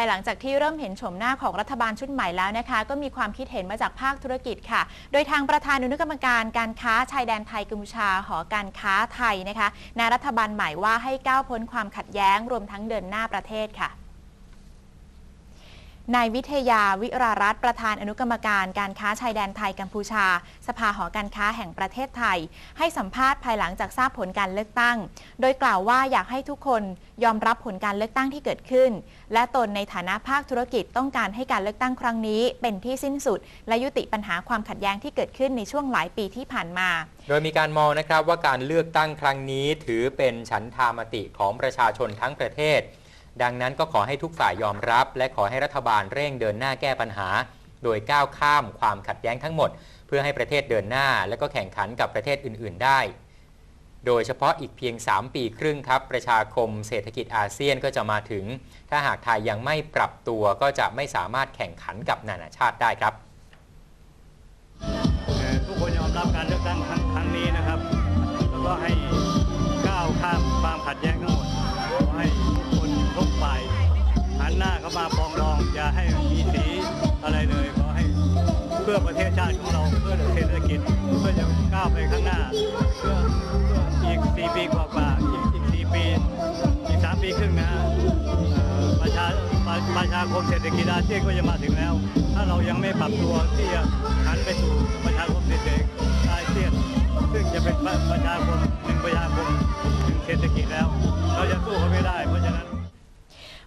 ายหลังจากที่เริ่มเห็นโฉมหน้าของรัฐบาลชุดใหม่แล้วนะคะ ก็มีความคิดเห็นมาจากภาคธุรกิจค่ะ โดยทางประธานอนุกรรมการการค้าชายแดนไทยกัมพูชาหอการค้าไทยนะคะในรัฐบาลใหม่ว่าให้ก้าวพ้นความขัดแย้งรวมทั้งเดินหน้าประเทศค่ะ นายวิทยาวิรารัตประธานอนุกรรมการการค้าชายแดนไทยกัมพูชา สภาหอการค้าแห่งประเทศไทย ให้สัมภาษณ์ภายหลังจากทราบผลการเลือกตั้ง โดยกล่าวว่าอยากให้ทุกคนยอมรับผลการเลือกตั้งที่เกิดขึ้น และตนในฐานะภาคธุรกิจต้องการให้การเลือกตั้งครั้งนี้ เป็นที่สิ้นสุด และยุติปัญหาความขัดแย้งที่เกิดขึ้นในช่วงหลายปีที่ผ่านมา โดยมีการมองนะครับว่าการเลือกตั้งครั้งนี้ ถือเป็นฉันทามติของประชาชนทั้งประเทศ ดังนั้นก็ขอให้ทุกฝ่ายยอมรับ และขอให้รัฐบาลเร่งเดินหน้าแก้ปัญหา โดยก้าวข้ามความขัดแย้งทั้งหมด เพื่อให้ประเทศเดินหน้า และก็แข่งขันกับประเทศอื่น ๆ ได้ โดยเฉพาะอีกเพียง 3 ปีครึ่งครับ ประชาคมเศรษฐกิจอาเซียนก็จะมาถึง ถ้าหากไทยยังไม่ปรับตัวก็จะไม่สามารถแข่งขันกับนานาชาติได้ครับามาปองดอง อย่าให้มีสีอะไรเลยขอให้เพื่อประเทศชาติของเราเพื่อเศรษฐกิจเพื่อจะก้าวไปข้างหน้า เพื่ออีกสี่ปีกว่าๆอีกอีกสี่ปี อีกสามปีครึ่งนะประชาประประชาคมเศรษฐกิจอาเซียนก็จะมาถึงแล้ว ถ้าเรายังไม่ปรับตัวที่จะหันไปสู่ประชาคมเศรษฐกิจ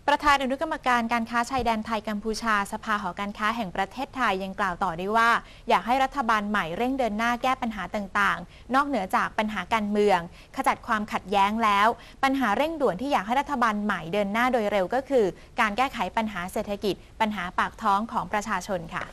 ประธานอนุกรรมการการค้าชายแดนไทยกัมพูชา สภาหอการค้าแห่งประเทศไทยยังกล่าวต่อด้วยว่า อยากให้รัฐบาลใหม่เร่งเดินหน้าแก้ปัญหาต่างๆ นอกเหนือจากปัญหาการเมือง ขจัดความขัดแย้งแล้ว ปัญหาเร่งด่วนที่อยากให้รัฐบาลใหม่เดินหน้าโดยเร็วก็คือ การแก้ไขปัญหาเศรษฐกิจ ปัญหาปากท้องของประชาชนค่ะ